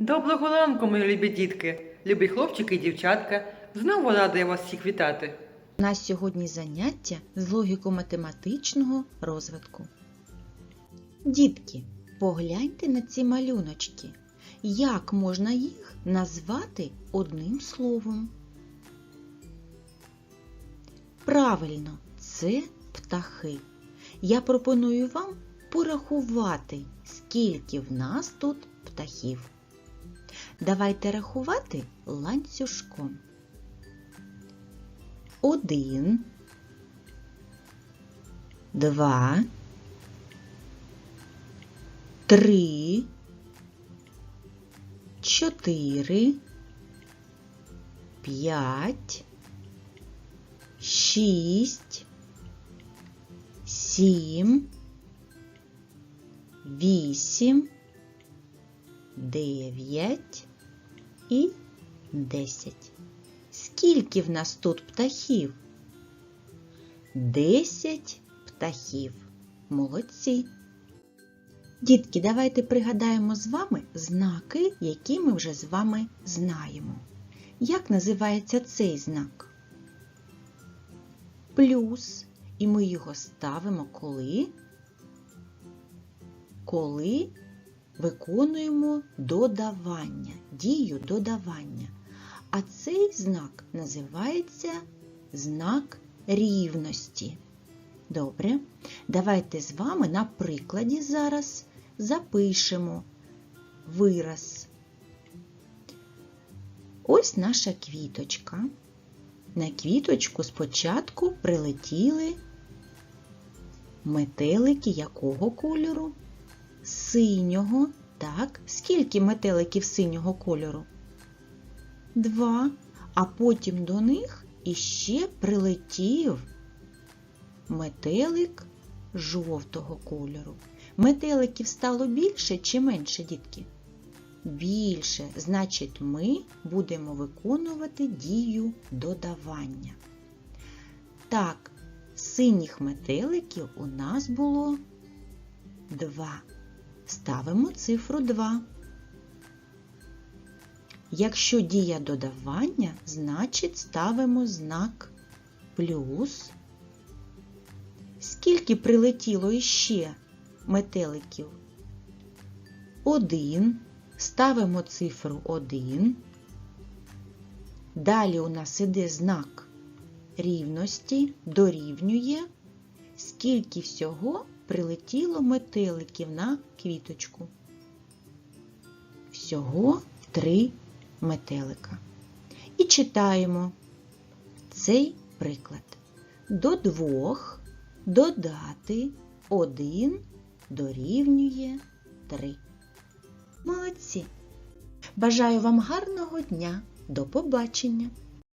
Доброго ранку, мої любі дітки, любі хлопчики і дівчатка. Знову рада я вас всіх вітати. У нас сьогодні заняття з логіко-математичного розвитку. Дітки, погляньте на ці малюночки. Як можна їх назвати одним словом? Правильно, це птахи. Я пропоную вам порахувати, скільки в нас тут птахів. Давайте рахувати ланцюжком. Один, два, три, чотири, п'ять, шість, сім, вісім, дев'ять і десять. Скільки в нас тут птахів? Десять птахів. Молодці. Дітки, давайте пригадаємо з вами знаки, які ми вже з вами знаємо. Як називається цей знак? Плюс. І ми його ставимо коли? Коли виконуємо додавання, дію додавання. А цей знак називається знак рівності. Добре, давайте з вами на прикладі зараз запишемо вираз. Ось наша квіточка. На квіточку спочатку прилетіли метелики якого кольору? Синього. Так, скільки метеликів синього кольору? Два, а потім до них іще прилетів метелик жовтого кольору. Метеликів стало більше чи менше, дітки? Більше, значить, ми будемо виконувати дію додавання. Так, синіх метеликів у нас було два. Ставимо цифру 2. Якщо дія додавання, значить ставимо знак плюс. Скільки прилетіло іще метеликів? Один. Ставимо цифру 1. Далі у нас іде знак рівності, дорівнює, скільки всього прилетіло метеликів на квіточку. Всього три метелика. І читаємо цей приклад. До двох додати один дорівнює три. Молодці! Бажаю вам гарного дня! До побачення!